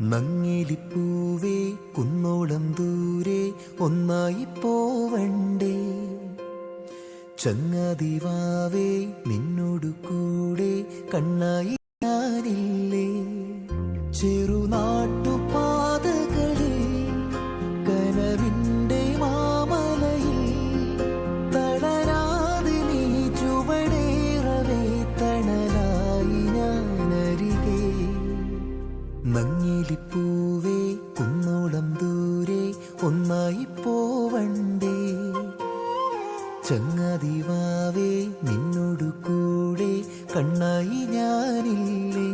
നങ്ങിലിപ്പൂവേ കുന്നോളം ദൂരെ ഒന്നായി പോവണ്ടേ. ചങ്ങാതിവാവേ നിന്നോടു കൂടെ കണ്ണായി ചെറുനാട്ടുപാതകളിൽ ഒന്നായി പോവണ്ടേ ചങ്ങാതിവാവേ നിന്നോടു കൂടെ കണ്ണായി ഞാനില്ലേ?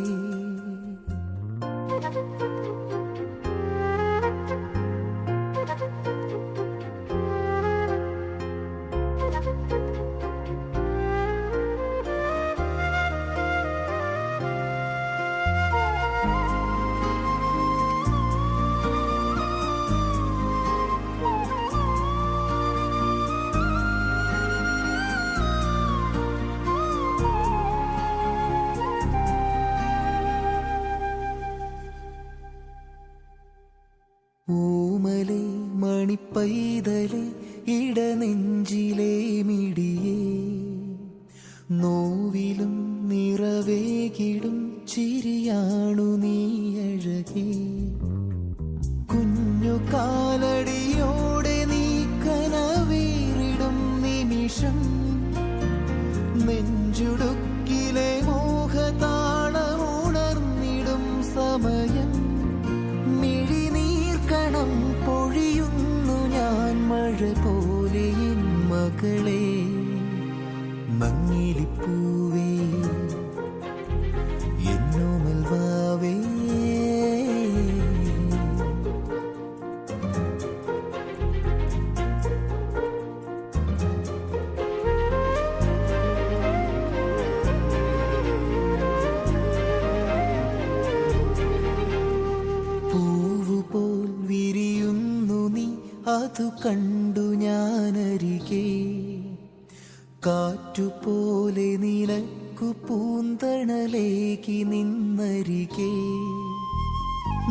മണിപ്പൈതലെ ഇടനെഞ്ചിലെ മിടിയേ. നോവിലും നിറവേകിടും ചിരിയാണു നീ അഴകേ. കുഞ്ഞു കാലടിയോടെ നീ കനവേറിടും നിമിഷം. നെഞ്ചുടുക്കിലെ പോലെ മകളെ മങ്ങിലിപ്പൂവേ അതു കണ്ടു ഞാനരികെ. കാറ്റുപോലെ നിനക്കു പൂന്തണലേക്ക് നിന്നരികെ.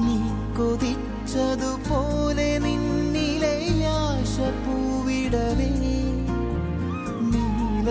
നീ കൊതിച്ചതുപോലെ നിന്നിലെ ആശ പൂവിടവേ നീല